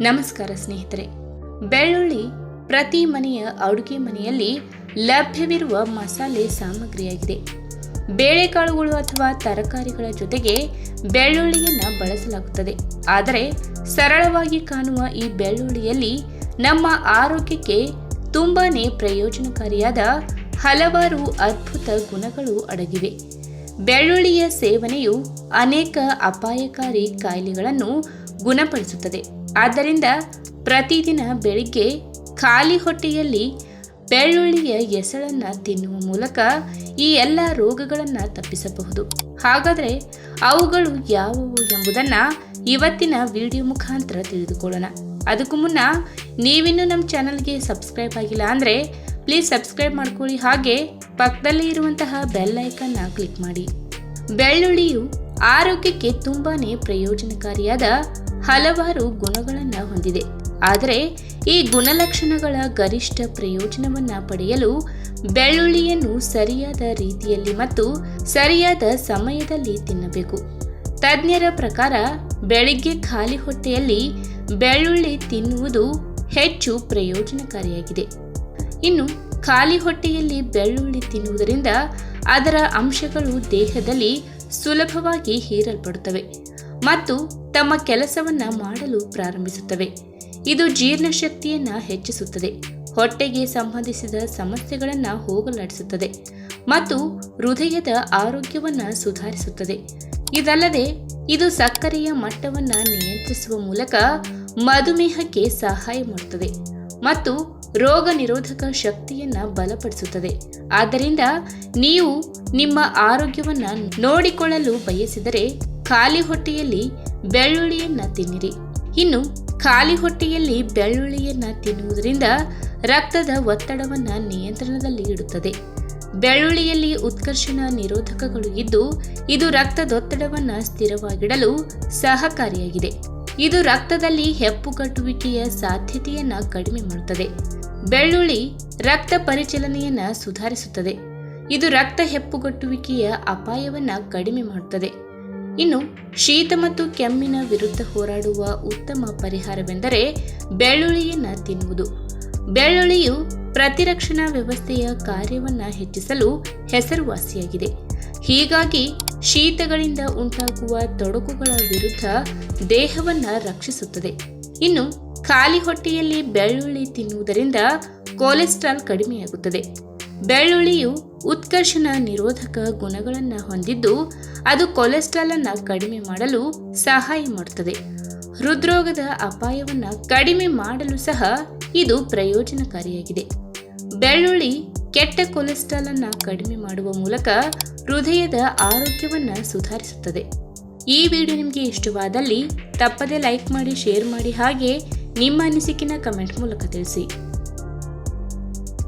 ನಮಸ್ಕಾರ ಸ್ನೇಹಿತರೆ. ಬೆಳ್ಳುಳ್ಳಿ ಪ್ರತಿ ಮನೆಯ ಅಡುಗೆ ಮನೆಯಲ್ಲಿ ಲಭ್ಯವಿರುವ ಮಸಾಲೆ ಸಾಮಗ್ರಿಯಾಗಿದೆ. ಬೇಳೆಕಾಳುಗಳು ಅಥವಾ ತರಕಾರಿಗಳ ಜೊತೆಗೆ ಬೆಳ್ಳುಳ್ಳಿಯನ್ನು ಬಳಸಲಾಗುತ್ತದೆ. ಆದರೆ ಸರಳವಾಗಿ ಕಾಣುವ ಈ ಬೆಳ್ಳುಳ್ಳಿಯಲ್ಲಿ ನಮ್ಮ ಆರೋಗ್ಯಕ್ಕೆ ತುಂಬಾ ಪ್ರಯೋಜನಕಾರಿಯಾದ ಹಲವಾರು ಅದ್ಭುತ ಗುಣಗಳು ಅಡಗಿವೆ. ಬೆಳ್ಳುಳ್ಳಿಯ ಸೇವನೆಯು ಅನೇಕ ಅಪಾಯಕಾರಿ ಕಾಯಿಲೆಗಳನ್ನು ಗುಣಪಡಿಸುತ್ತದೆ. ಆದ್ದರಿಂದ ಪ್ರತಿದಿನ ಬೆಳಿಗ್ಗೆ ಖಾಲಿ ಹೊಟ್ಟೆಯಲ್ಲಿ ಬೆಳ್ಳುಳ್ಳಿಯ ಎಸಳನ್ನು ತಿನ್ನುವ ಮೂಲಕ ಈ ಎಲ್ಲ ರೋಗಗಳನ್ನು ತಪ್ಪಿಸಬಹುದು. ಹಾಗಾದರೆ ಅವುಗಳು ಯಾವುವು ಎಂಬುದನ್ನು ಇವತ್ತಿನ ವಿಡಿಯೋ ಮುಖಾಂತರ ತಿಳಿದುಕೊಳ್ಳೋಣ. ಅದಕ್ಕೂ ಮುನ್ನ ನೀವಿನ್ನೂ ನಮ್ಮ ಚಾನಲ್ಗೆ ಸಬ್ಸ್ಕ್ರೈಬ್ ಆಗಿಲ್ಲ ಅಂದರೆ ಪ್ಲೀಸ್ ಸಬ್ಸ್ಕ್ರೈಬ್ ಮಾಡ್ಕೊಳ್ಳಿ. ಹಾಗೆ ಪಕ್ಕದಲ್ಲಿ ಇರುವಂತಹ ಬೆಲ್ ಐಕನ್ನ ಕ್ಲಿಕ್ ಮಾಡಿ. ಬೆಳ್ಳುಳ್ಳಿಯು ಆರೋಗ್ಯಕ್ಕೆ ತುಂಬಾನೇ ಪ್ರಯೋಜನಕಾರಿಯಾದ ಹಲವಾರು ಗುಣಗಳನ್ನು ಹೊಂದಿದೆ. ಆದರೆ ಈ ಗುಣಲಕ್ಷಣಗಳ ಗರಿಷ್ಠ ಪ್ರಯೋಜನವನ್ನು ಪಡೆಯಲು ಬೆಳ್ಳುಳ್ಳಿಯನ್ನು ಸರಿಯಾದ ರೀತಿಯಲ್ಲಿ ಮತ್ತು ಸರಿಯಾದ ಸಮಯದಲ್ಲಿ ತಿನ್ನಬೇಕು. ತಜ್ಞರ ಪ್ರಕಾರ ಬೆಳಿಗ್ಗೆ ಖಾಲಿ ಹೊಟ್ಟೆಯಲ್ಲಿ ಬೆಳ್ಳುಳ್ಳಿ ತಿನ್ನುವುದು ಹೆಚ್ಚು ಪ್ರಯೋಜನಕಾರಿಯಾಗಿದೆ. ಇನ್ನು ಖಾಲಿ ಹೊಟ್ಟೆಯಲ್ಲಿ ಬೆಳ್ಳುಳ್ಳಿ ತಿನ್ನುವುದರಿಂದ ಅದರ ಅಂಶಗಳು ದೇಹದಲ್ಲಿ ಸುಲಭವಾಗಿ ಹೀರಲ್ಪಡುತ್ತವೆ. ಮತ್ತು ತಮ್ಮ ಕೆಲಸವನ್ನು ಮಾಡಲು ಪ್ರಾರಂಭಿಸುತ್ತವೆ. ಇದು ಜೀರ್ಣಶಕ್ತಿಯನ್ನು ಹೆಚ್ಚಿಸುತ್ತದೆ. ಹೊಟ್ಟೆಗೆ ಸಂಬಂಧಿಸಿದ ಸಮಸ್ಯೆಗಳನ್ನು ಹೋಗಲಾಡಿಸುತ್ತದೆ ಮತ್ತು ಹೃದಯದ ಆರೋಗ್ಯವನ್ನು ಸುಧಾರಿಸುತ್ತದೆ. ಇದಲ್ಲದೆ, ಇದು ಸಕ್ಕರೆಯ ಮಟ್ಟವನ್ನು ನಿಯಂತ್ರಿಸುವ ಮೂಲಕ ಮಧುಮೇಹಕ್ಕೆ ಸಹಾಯ ಮಾಡುತ್ತದೆ ಮತ್ತು ರೋಗ ನಿರೋಧಕ ಶಕ್ತಿಯನ್ನು ಬಲಪಡಿಸುತ್ತದೆ. ಆದ್ದರಿಂದ ನೀವು ನಿಮ್ಮ ಆರೋಗ್ಯವನ್ನು ನೋಡಿಕೊಳ್ಳಲು ಬಯಸಿದರೆ ಖಾಲಿ ಹೊಟ್ಟೆಯಲ್ಲಿ ಬೆಳ್ಳುಳ್ಳಿಯನ್ನು ತಿನ್ನಿರಿ. ಇನ್ನು ಖಾಲಿ ಹೊಟ್ಟೆಯಲ್ಲಿ ಬೆಳ್ಳುಳ್ಳಿಯನ್ನು ತಿನ್ನುವುದರಿಂದ ರಕ್ತದ ಒತ್ತಡವನ್ನು ನಿಯಂತ್ರಣದಲ್ಲಿ ಇಡುತ್ತದೆ. ಬೆಳ್ಳುಳ್ಳಿಯಲ್ಲಿ ಉತ್ಕರ್ಷಣ ನಿರೋಧಕಗಳು ಇದ್ದು, ಇದು ರಕ್ತದೊತ್ತಡವನ್ನು ಸ್ಥಿರವಾಗಿಡಲು ಸಹಕಾರಿಯಾಗಿದೆ. ಇದು ರಕ್ತದಲ್ಲಿ ಹೆಪ್ಪುಗಟ್ಟುವಿಕೆಯ ಸಾಧ್ಯತೆಯನ್ನು ಕಡಿಮೆ ಮಾಡುತ್ತದೆ. ಬೆಳ್ಳುಳ್ಳಿ ರಕ್ತ ಪರಿಚಲನೆಯನ್ನು ಸುಧಾರಿಸುತ್ತದೆ. ಇದು ರಕ್ತ ಹೆಪ್ಪುಗಟ್ಟುವಿಕೆಯ ಅಪಾಯವನ್ನು ಕಡಿಮೆ ಮಾಡುತ್ತದೆ. ಇನ್ನು ಶೀತ ಮತ್ತು ಕೆಮ್ಮಿನ ವಿರುದ್ಧ ಹೋರಾಡುವ ಉತ್ತಮ ಪರಿಹಾರವೆಂದರೆ ಬೆಳ್ಳುಳ್ಳಿಯನ್ನು ತಿನ್ನುವುದು. ಬೆಳ್ಳುಳ್ಳಿಯು ಪ್ರತಿರಕ್ಷಣಾ ವ್ಯವಸ್ಥೆಯ ಕಾರ್ಯವನ್ನು ಹೆಚ್ಚಿಸಲು ಹೆಸರುವಾಸಿಯಾಗಿದೆ. ಹೀಗಾಗಿ ಶೀತಗಳಿಂದ ಉಂಟಾಗುವ ತೊಡಕುಗಳ ವಿರುದ್ಧ ದೇಹವನ್ನ ರಕ್ಷಿಸುತ್ತದೆ. ಇನ್ನು ಖಾಲಿ ಹೊಟ್ಟೆಯಲ್ಲಿ ಬೆಳ್ಳುಳ್ಳಿ ತಿನ್ನುವುದರಿಂದ ಕೊಲೆಸ್ಟ್ರಾಲ್ ಕಡಿಮೆಯಾಗುತ್ತದೆ. ಬೆಳ್ಳುಳ್ಳಿಯು ಉತ್ಕರ್ಷಣ ನಿರೋಧಕ ಗುಣಗಳನ್ನು ಹೊಂದಿದ್ದು, ಅದು ಕೊಲೆಸ್ಟ್ರಾಲನ್ನು ಕಡಿಮೆ ಮಾಡಲು ಸಹಾಯ ಮಾಡುತ್ತದೆ ಹೃದ್ರೋಗದ ಅಪಾಯವನ್ನು ಕಡಿಮೆ ಮಾಡಲು ಸಹ ಇದು ಪ್ರಯೋಜನಕಾರಿಯಾಗಿದೆ. ಬೆಳ್ಳುಳ್ಳಿ ಕೆಟ್ಟ ಕೊಲೆಸ್ಟ್ರಾಲನ್ನು ಕಡಿಮೆ ಮಾಡುವ ಮೂಲಕ ಹೃದಯದ ಆರೋಗ್ಯವನ್ನು ಸುಧಾರಿಸುತ್ತದೆ. ಈ ವಿಡಿಯೋ ನಿಮಗೆ ಇಷ್ಟವಾದಲ್ಲಿ ತಪ್ಪದೆ ಲೈಕ್ ಮಾಡಿ, ಶೇರ್ ಮಾಡಿ ಹಾಗೆ ನಿಮ್ಮ ಅನಿಸಿಕೆನ ಕಮೆಂಟ್ ಮೂಲಕ ತಿಳಿಸಿ.